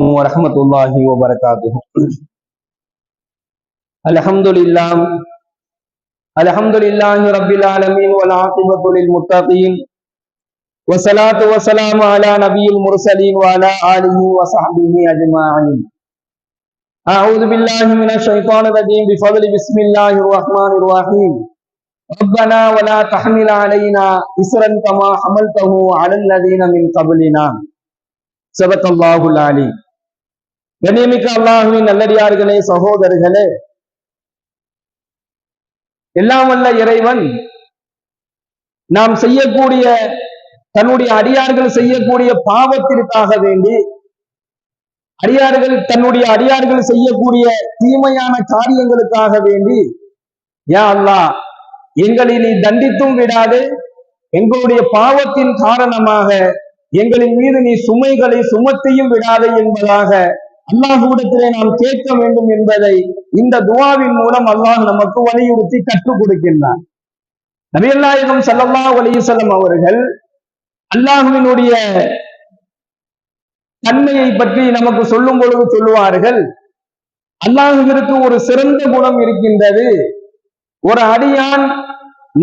ورحمة الله وبركاته. الحمد لله الحمد لله رب العالمين والعاقبة للمتقين والصلاة والسلام على نبي المرسلين وعلى آله وصحبه أجمعين. أعوذ بالله من الشيطان الرجيم بفضل بسم الله الرحمن الرحيم. ربنا ولا تحمل علينا إسرا كما حملته على الذين من قبلنا. صدق الله العليم கண்ணியமிக்க அல்லாஹுவின் நல்லடியார்களே சகோதரர்களே எல்லாம் வல்ல இறைவன் நாம் செய்யக்கூடிய தன்னுடைய அடியார்கள் செய்யக்கூடிய பாவத்திற்காக வேண்டி அடியார்கள் தன்னுடைய அடியார்கள் செய்யக்கூடிய தீமையான காரியங்களுக்காக வேண்டி யா அல்லாஹ் எங்களை நீ தண்டித்தும் விடாது. எங்களுடைய பாவத்தின் காரணமாக எங்களின் மீது நீ சுமைகளை சுமத்தியும் விடாதே என்பதாக அல்லாஹூடத்திலே நாம் கேட்க வேண்டும் என்பதை இந்த துவாவின் மூலம் அல்லாஹ் நமக்கு வலியுறுத்தி கற்றுக் கொடுக்கின்றார் நபியல்லாயுதம் சல்லல்லா அலிசல்லம் அவர்கள் அல்லாஹுவினுடைய தன்மையை பற்றி நமக்கு சொல்லும் பொழுது சொல்லுவார்கள் அல்லாஹுவிற்கு ஒரு சிறந்த குணம் இருக்கின்றது. ஒரு அடியான்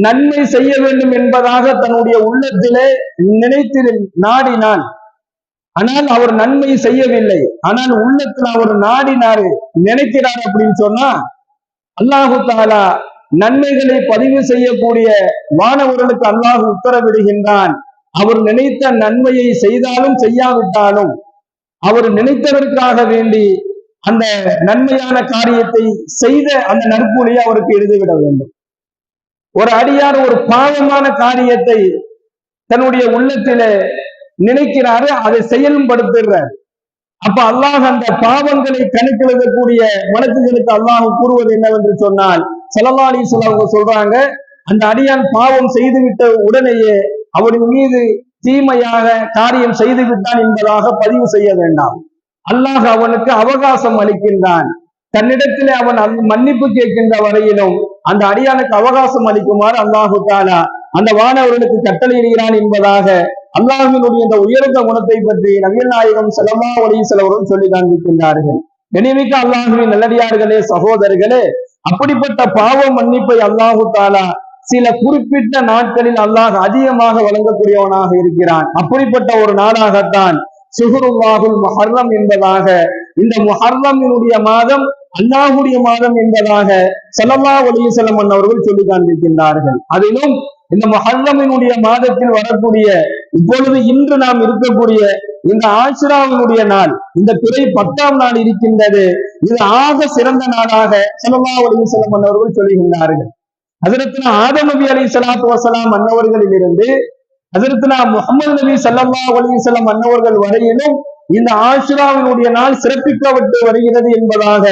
நன்மை செய்ய வேண்டும் என்பதாக தன்னுடைய உள்ளத்திலே நினைத்து நாடினான். ஆனால் அவர் நன்மை செய்யவில்லை. ஆனால் உள்ளத்தில் அவர் நாடினாரு. நினைக்கிறார் அப்படின்னு சொன்னா அல்லாஹு தாலா நன்மைகளை பதிவு செய்யக்கூடிய மாணவர்களுக்கு அல்லாஹ் உத்தரவிடுகின்றான். அவர் நினைத்த நன்மையை செய்தாலும் செய்யாவிட்டாலும் அவர் நினைத்ததற்காக வேண்டி அந்த நன்மையான காரியத்தை செய்த அந்த நற்புலியை அவருக்கு எழுதிவிட வேண்டும். ஒரு அடியார் ஒரு பாவமான காரியத்தை தன்னுடைய உள்ளத்திலே நினைக்கிறாரு அதை செயலும் செயல்படுத்துறார் அப்ப அல்லாஹ் அந்த பாவங்களை கணக்கெழுதக்கூடிய வழக்குகளுக்கு அல்லாஹ் கூறுவது என்னவென்று சொன்னால் செலவாளி சொல்லவங்க சொல்றாங்க அந்த அடியான் பாவம் செய்துவிட்ட உடனேயே அவரின் மீது தீமையாக காரியம் செய்து விட்டான் என்பதாக பதிவு செய்ய வேண்டாம். அல்லாஹ் அவனுக்கு அவகாசம் அளிக்கின்றான். தன்னிடத்திலே அவன் மன்னிப்பு கேட்கின்ற வரையிலும் அந்த அடியானுக்கு அவகாசம் அளிக்குமாறு அல்லாஹு தாலா அந்த வானவர்களுக்கு கட்டளையிடுகிறான் என்பதாக அல்லாஹினுடைய இந்த உயர்ந்த குணத்தை பற்றி நவீன நாயகம் செலமா ஒளி செலவரும் சொல்லி காண்பிக்கின்றார்கள். நினைவிக்க அல்லாஹுவின் நல்லடியார்களே சகோதரர்களே அப்படிப்பட்ட பாவ மன்னிப்பை அல்லாஹு தாலா சில குறிப்பிட்ட நாட்களில் அல்லாஹ் அதிகமாக வழங்கக்கூடியவனாக இருக்கிறான். அப்படிப்பட்ட ஒரு நாளாகத்தான் சுகுருல்லாஹுல் மஹர்ரம் என்பதாக இந்த முஹர்ரமினுடைய மாதம் அல்லாஹுடைய மாதம் என்பதாக சலல்லா ஒலிசலம் அவர்கள் சொல்லி காண்பிக்கின்றார்கள். அதிலும் இந்த மஹல்லமினுடைய மாதத்தில் வரக்கூடிய இப்பொழுது இன்று நாம் இருக்கக்கூடிய இந்த ஆசிராவினுடைய நாள் இந்த பிறை பத்தாம் நாள் இருக்கின்றது. இது ஆக சிறந்த நாளாக சலல்லா அலிசலம் அன்னவர்கள் சொல்லுகின்றார்கள் அதற்கு ஆதம் நபி அலி சலாத்து வசலாம் அன்னவர்களில் இருந்து அதற்கு முகமது நபி சல்லா அலிசல்லாம் அன்னவர்கள் வரையிலும் இந்த ஆசிராவினுடைய நாள் சிறப்பிக்கப்பட்டு வருகிறது என்பதாக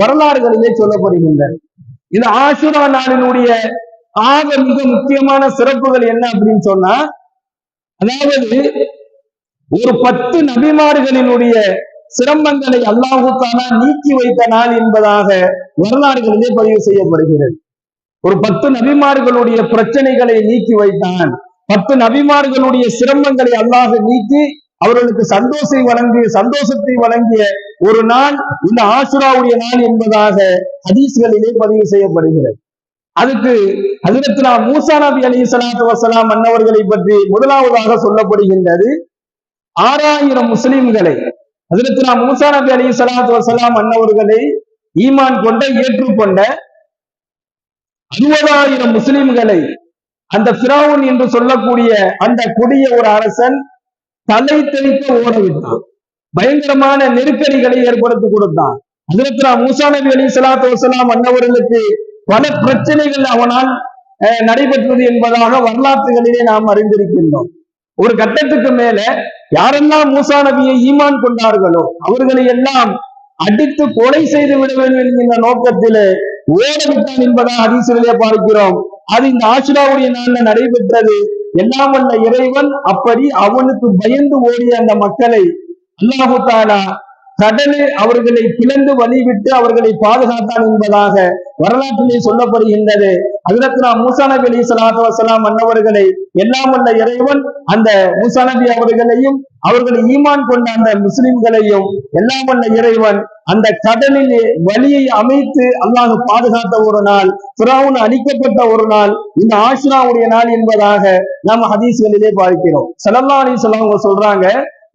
வரலாறுகளிலே சொல்லப்படுகின்றன. இந்த ஆசுரா நாளினுடைய ஆக மிக முக்கியமான சிறப்புகள் என்ன அப்படின்னு சொன்னா அதாவது ஒரு பத்து நபிமார்களினுடைய சிரமங்களை அல்லாஹுத்தானா நீக்கி வைத்த நாள் என்பதாக வரலாறுகளிலே பதிவு செய்யப்படுகிறது. ஒரு பத்து நபிமார்களுடைய பிரச்சனைகளை நீக்கி வைத்தான் பத்து நபிமார்களுடைய சிரமங்களை அல்லாஹ் நீக்கி அவர்களுக்கு சந்தோஷத்தை வழங்கிய சந்தோஷத்தை வழங்கிய ஒரு நாள் இந்த ஆசுராவுடைய நாள் என்பதாக ஹதீஸ்களிலே பதிவு செய்யப்படுகிறது. அதுக்கு அதிரத்னா மூசா நபி அலி சலாத்து வசலாம் அன்னவர்களை பற்றி முதலாவதாக சொல்லப்படுகின்றது. ஆறாயிரம் முஸ்லிம்களை அதிரத்னா மூசா நபி அலி சலாத்து வசலாம் அன்னவர்களை ஈமான் கொண்ட ஏற்றுக்கொண்ட அறுபதாயிரம் முஸ்லிம்களை அந்த பிராவுன் என்று சொல்லக்கூடிய அந்த கொடிய ஒரு அரசன் தலை தெளிக்க ஓடவிட்டான். பயங்கரமான நெருக்கடிகளை ஏற்படுத்தி கொடுத்தான். அதிரத்னா மூசா நபி அலி சலாத்து வசலாம் அன்னவர்களுக்கு பல பிரச்சனைகள் அவனால் நடைபெற்றது என்பதாக வரலாற்றுகளிலே நாம் அறிந்திருக்கின்றோம். ஒரு கட்டத்துக்கு மேல யாரெல்லாம் மூசா நபியை ஈமான் கொண்டார்களோ அவர்களை எல்லாம் அடித்து கொலை செய்து விட வேண்டும் என்கின்ற நோக்கத்திலே ஓடவிட்டான் என்பதாக அதிசயிலே பார்க்கிறோம். அது இந்த ஆசிராவுடைய நாள்ல நடைபெற்றது. எல்லாம் வல்ல இறைவன் அப்படி அவனுக்கு பயந்து ஓடிய அந்த மக்களை அல்லாஹு தாலா கடலில் அவர்களை பிளந்து வழிவிட்டு அவர்களை பாதுகாத்தான் என்பதாக வரலாற்றிலே சொல்லப்படுகின்றது. அதிரத்னா மூசா நபி அலி சலாத்து வசலாம் மன்னவர்களை எல்லாம் உள்ள இறைவன் அந்த மூசா நபி அவர்களையும் அவர்களை ஈமான் கொண்ட அந்த முஸ்லிம்களையும் எல்லாம் உள்ள இறைவன் அந்த கடலிலே வழியை அமைத்து அல்லாஹ் பாதுகாத்த ஒரு நாள் பிறவுன் அழிக்கப்பட்ட ஒரு நாள் இந்த ஆஷ்ராவுடைய நாள் என்பதாக நாம் ஹதீஸ்களிலே பார்க்கிறோம். சலல்லா அலி சொல்றாங்க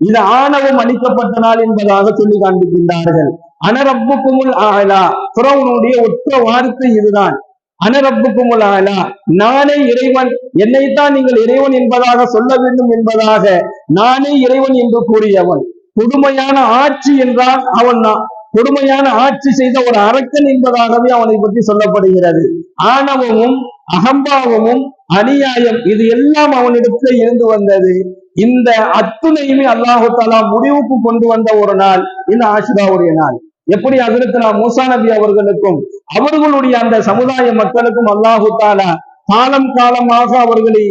இது ஆணவம் அளிக்கப்பட்ட நாள் என்பதாக சொல்லி காண்பிக்கின்றார்கள். அனரப்புக்குமுல் ஆகலா துறவனுடைய ஒற்ற வார்த்தை இதுதான். அனரப்புக்குமுல் ஆகலா நானே இறைவன். என்னைத்தான் நீங்கள் இறைவன் என்பதாக சொல்ல வேண்டும் என்பதாக நானே இறைவன் என்று கூறியவன். கொடுமையான ஆட்சி என்றால் அவன் தான் கொடுமையான ஆட்சி செய்த ஒரு அரக்கன் என்பதாகவே அவனை பற்றி சொல்லப்படுகிறது. ஆணவமும் அகம்பாவமும் அநியாயம் இது எல்லாம் அவனிடத்தில் இருந்து வந்தது. இந்த அத்துணையுமே அல்லாஹு தாலா முடிவுக்கு கொண்டு வந்த ஒரு நாள் இந்த ஆஷிராவுடைய நாள். எப்படி அதிர்த்து நான் மூசா நபி அவர்களுக்கும் அவர்களுடைய அந்த சமுதாய மக்களுக்கும் அல்லாஹு தாலா காலம் காலமாக அவர்களை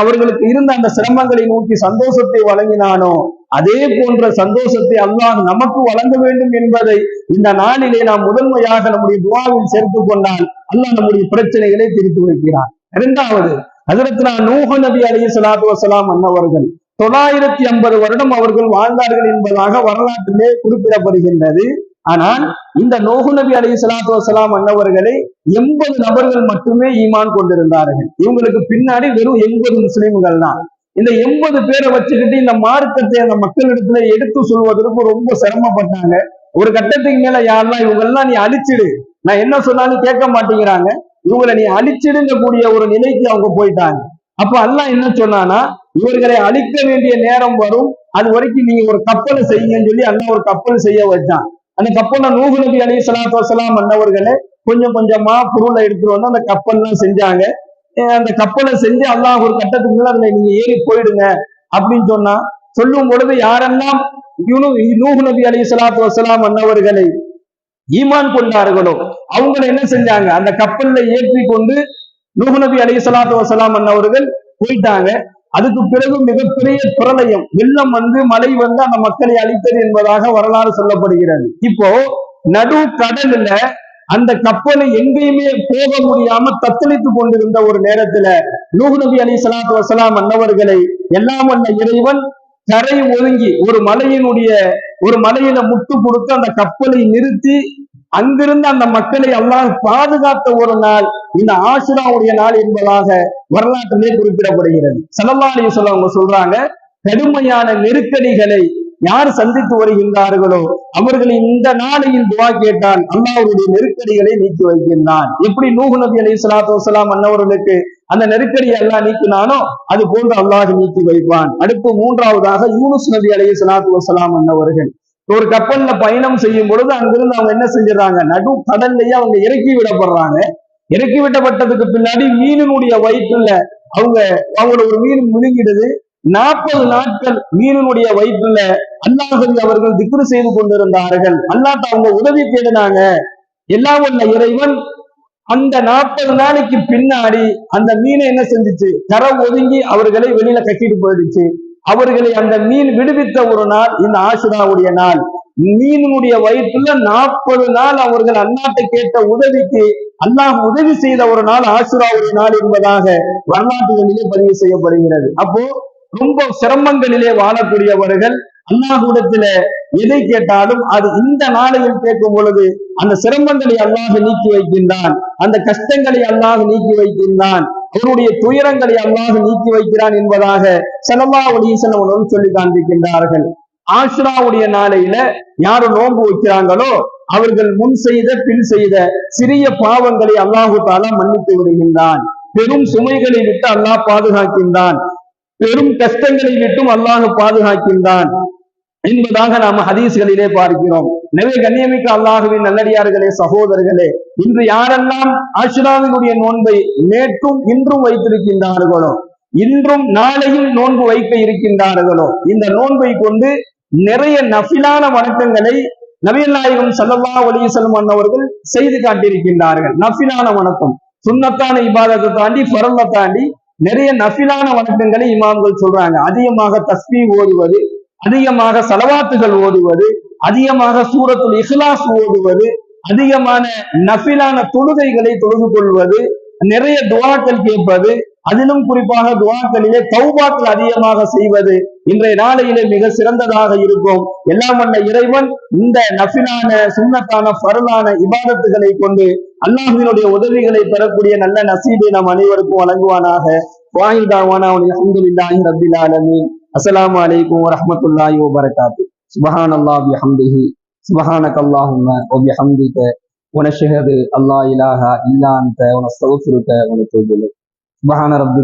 அவர்களுக்கு இருந்த அந்த சிரமங்களை நோக்கி சந்தோஷத்தை வழங்கினானோ அதே போன்ற சந்தோஷத்தை அல்லாஹ் நமக்கு வழங்க வேண்டும் என்பதை இந்த நாளிலே நாம் முதன்மையாக நம்முடைய துவாவில் சேர்த்துக் கொண்டால் அல்லாஹ் நம்முடைய பிரச்சனைகளை திருத்தி வைக்கிறார் இரண்டாவது அதிரத்னா நூஹ நபி அலி சலாத்து வசலாம் அன்னவர்கள் தொள்ளாயிரத்தி ஐம்பது வருடம் அவர்கள் வாழ்ந்தார்கள் என்பதாக வரலாற்றிலே குறிப்பிடப்படுகின்றது. ஆனால் இந்த நோகு நபி அலி சலாத்து வசலாம் அன்னவர்களை எண்பது நபர்கள் மட்டுமே ஈமான் கொண்டிருந்தார்கள். இவங்களுக்கு பின்னாடி வெறும் எண்பது முஸ்லிம்கள் தான் இந்த எண்பது பேரை வச்சுக்கிட்டு இந்த மார்க்கத்தை அந்த மக்களிடத்துல எடுத்து சொல்வதற்கு ரொம்ப சிரமப்பட்டாங்க. ஒரு கட்டத்துக்கு மேல யாரெல்லாம் இவங்கெல்லாம் நீ அழிச்சிடு. நான் என்ன சொன்னாலும் கேட்க மாட்டேங்கிறாங்க. இவங்களை நீ அழிச்சிடுங்க கூடிய ஒரு நிலைக்கு அவங்க போயிட்டாங்க. அப்ப அல்லாஹ் என்ன சொன்னானா இவர்களை அழிக்க வேண்டிய நேரம் வரும். அது வரைக்கும் நீங்க ஒரு கப்பலை செய்யுங்கன்னு சொல்லி அண்ணா ஒரு கப்பல் செய்ய வச்சான். அந்த கப்பல்ல நூகு நபி அலி சலாத்து வசலாம் மன்னவர்களே கொஞ்சம் கொஞ்சமா பொருளை எடுத்துட்டு வந்து அந்த கப்பல்லாம் செஞ்சாங்க. அந்த கப்பலை செஞ்சு அல்லாஹ் ஒரு கட்டத்துக்கு மேல அதுல நீங்க ஏறி போயிடுங்க அப்படின்னு சொன்னா சொல்லும் பொழுது யாரெல்லாம் நூகு நபி அலி சலாத்து வசலாம் மன்னவர்களை ஈமான் கொண்டார்களோ அவங்களை என்ன செஞ்சாங்க? அந்த கப்பல்ல ஏற்றி கொண்டு நூகு நபி அலி சலாத்து வசலாம் அன்னவர்கள் போயிட்டாங்க. அதுக்கு பிறகு மிகப்பெரிய பிரளயம். வெள்ளம் வந்து மழை வந்து அந்த மக்களை அழித்தது என்பதாக வரலாறு சொல்லப்படுகிறது. இப்போ நடு கடல்ல அந்த கப்பலை எங்கேயுமே போக முடியாம தத்தளித்துக் கொண்டிருந்த ஒரு நேரத்துல நூகு நபி அலி சலாத்து வசலாம் அன்னவர்களை எல்லாம் வந்த இறைவன் கரை ஒதுங்கி ஒரு மலையினுடைய ஒரு மலையில முட்டு கொடுத்து அந்த கப்பலை நிறுத்தி அங்கிருந்து அந்த மக்களை எல்லாம் பாதுகாத்த ஒரு நாள் இந்த ஆசுராவுடைய நாள் என்பதாக வரலாற்றிலே குறிப்பிடப்படுகிறது. சலல்லாலி சொல்ல அவங்க சொல்றாங்க கடுமையான நெருக்கடிகளை யார் சந்தித்து வருகின்றார்களோ அவர்கள் இந்த நாளையில் துவா கேட்டால் அல்லாவுடைய நெருக்கடிகளை நீக்கி வைக்கின்றான். எப்படி நூகு நபி அலி சலாத்து வலாம் அன்னவர்களுக்கு அந்த நெருக்கடியை எல்லாம் நீக்கினானோ அது போன்று அல்லாஹ் நீக்கி வைப்பான். அடுத்து மூன்றாவதாக யூனுஸ் நபி அலி சலாத்து வசலாம் அன்னவர்கள். ஒரு கப்பல்ல பயணம் செய்யும் பொழுது அங்கிருந்து அவங்க என்ன செஞ்சிடறாங்க? நடு கடல்லையே அவங்க இறக்கி விடப்படுறாங்க. இறக்கி விடப்பட்டதுக்கு பின்னாடி மீனினுடைய வயிற்றுல அவங்க அவங்களோட ஒரு மீன் முழுங்கிடுது. நாற்பது நாட்கள் மீனினுடைய வயிற்றுல அல்லாஹரி அவர்கள் திக்ரு செய்து கொண்டிருந்தார்கள். அல்லாட்ட அவங்க உதவி தேடினாங்க. எல்லாம் உள்ள இறைவன் அந்த நாற்பது நாளைக்கு பின்னாடி அந்த மீனை என்ன செஞ்சுச்சு? கரை ஒதுங்கி அவர்களை வெளியில கட்டிட்டு போயிடுச்சு. அவர்களை அந்த மீன் விடுவித்த ஒரு நாள் இந்த ஆசுராவுடைய நாள். மீனுடைய வயிற்றுல நாற்பது நாள் அவர்கள் அந்நாட்டை கேட்ட உதவிக்கு அல்லாஹ் உதவி செய்த ஒரு நாள் ஆசுராவுடைய நாள் என்பதாக வரலாற்றுகளிலே பதிவு செய்யப்படுகிறது. அப்போ ரொம்ப சிரமங்களிலே வாழக்கூடியவர்கள் அல்லாஹுடத்துல எதை கேட்டாலும் அது இந்த நாளையில் கேட்கும் பொழுது அந்த சிரமங்களை அல்லாஹ் நீக்கி வைக்கின்றான். அந்த கஷ்டங்களை அல்லாஹ் நீக்கி வைக்கின்றான். என்னுடைய துயரங்களை அல்லாஹ் நீக்கி வைக்கிறான் என்பதாக செலவா ஒளிசனவனும் சொல்லி காண்பிக்கின்றார்கள். ஆஷ்ராவுடைய நாளையில யாரு நோன்பு வைக்கிறாங்களோ அவர்கள் முன் செய்த பின் செய்த சிறிய பாவங்களை அல்லாஹு தாலா மன்னித்து விடுகின்றான். பெரும் சுமைகளை விட்டு அல்லாஹ் பாதுகாக்கின்றான். பெரும் கஷ்டங்களை விட்டும் அல்லாஹ் பாதுகாக்கின்றான். என்பதாக நாம் ஹதீஸ்களிலே பார்க்கிறோம். எனவே கண்ணியமிக்க அல்லாஹுவின் நல்லடியார்களே சகோதரர்களே இன்று யாரெல்லாம் ஆஷுராவினுடைய நோன்பை நேற்றும் இன்றும் வைத்திருக்கின்றார்களோ இன்றும் நாளையும் நோன்பு வைக்க இருக்கின்றார்களோ இந்த நோன்பை கொண்டு நிறைய நஃபிலான வணக்கங்களை நவீன நாயகம் சல்லல்லா ஒலிசல்லம் அன்னவர்கள் செய்து காட்டியிருக்கின்றார்கள். நஃபிலான வணக்கம். சுண்ணத்தான இபாதத்தை தாண்டி பரந்த தாண்டி நிறைய நஃபிலான வணக்கங்களை இமாம்கள் சொல்றாங்க. அதிகமாக தஸ்மி ஓதுவது அதிகமாக செலவாத்துகள் ஓதுவது அதிகமாக சூரத்துல் இஹ்லாஸ் ஓதுவது அதிகமான நஃபிலான தொழுகைகளை தொழுது கொள்வது நிறைய துவாக்கள் கேட்பது அதிலும் குறிப்பாக துவாக்களிலே தௌபாக்கள் அதிகமாக செய்வது இன்றைய நாளையிலே மிக சிறந்ததாக இருக்கும். எல்லாம் வல்ல இறைவன் இந்த நஃபிலான சுண்ணத்தான ஃபரலான இபாதத்துகளை கொண்டு அல்லாஹினுடைய உதவிகளை பெறக்கூடிய நல்ல நசீபை நம் அனைவருக்கும் வழங்குவானாக. வாயுதாவானா அல்ஹம்துலில்லாஹி ரபில் ஆலமீன். அஸ்லாம் வலைக்கும் வரமத்துல்லாஹி வபரகாத்து சுபஹான் அல்லாஹ் ஹம்திஹி சுபஹானக் அல்லாஹும் ஒபி ஹம்திக உனஷஹது அல்லா இலாஹா இல்லா அந்த உனஸ்தௌஃபிருக்க உனக்கு சுபஹான ரப்பி